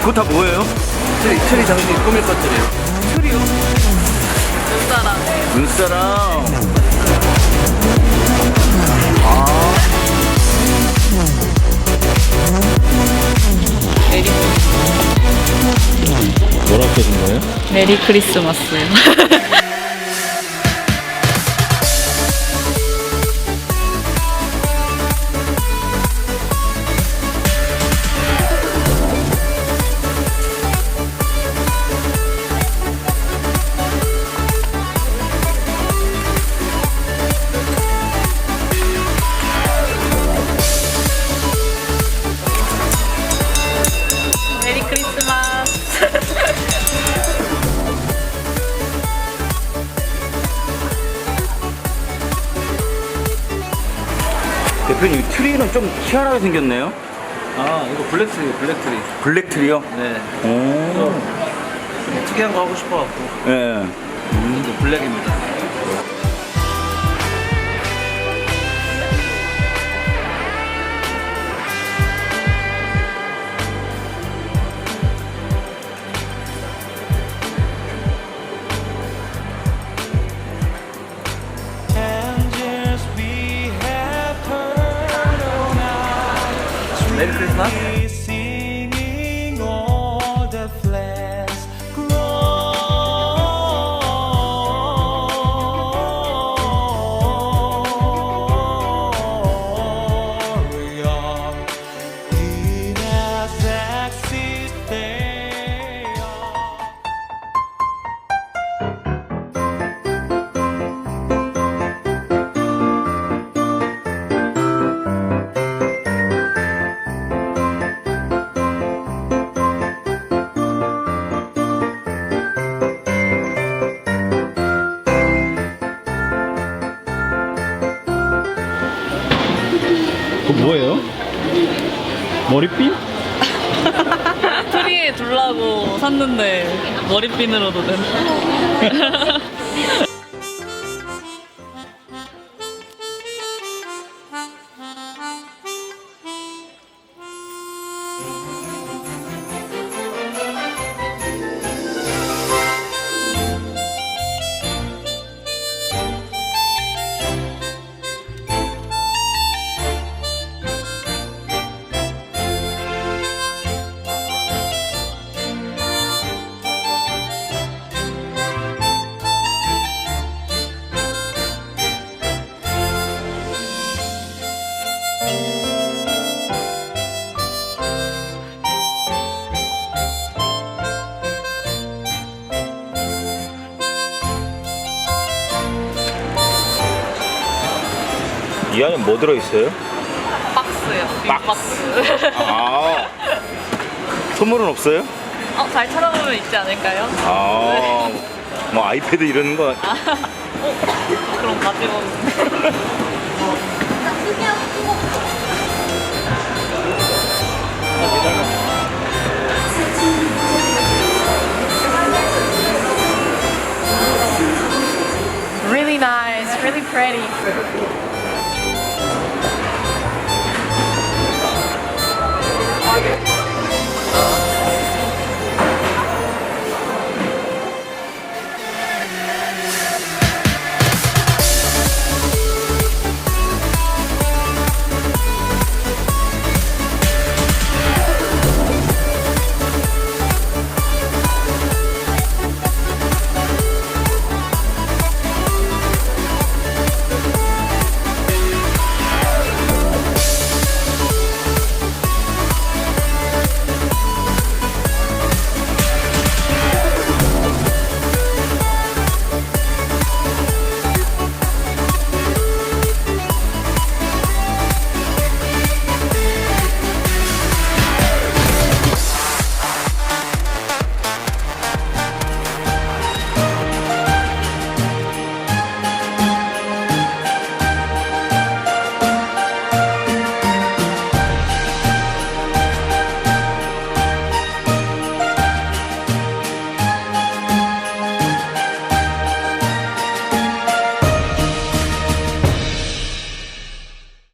그거 다 뭐예요? 트리, 트리 장식 꾸밀 것들이에요. 트리오. 눈사람. 눈사람. 메리, 뭐라고 써진 거예요? 메리 크리스마스요. 대표님 트리는 좀 희한하게 생겼네요. 아, 이거 블랙 트리, 블랙 트리. 블랙 트리요? 네. 오. 좀 특이한 거 하고 싶어갖고. 예. 음, 이거 블랙입니다. 메리 크 머리핀? 트리에 둘라고 샀는데 머리핀으로도 된다. 이 안에 뭐 들어있어요? 박스요. 빅박스. 아. 선물은 없어요? 어, 잘 찾아보면 있지 않을까요? 아. 뭐 아이패드 이런 거. 아, 어, 그럼 가지고. Really nice, really pretty.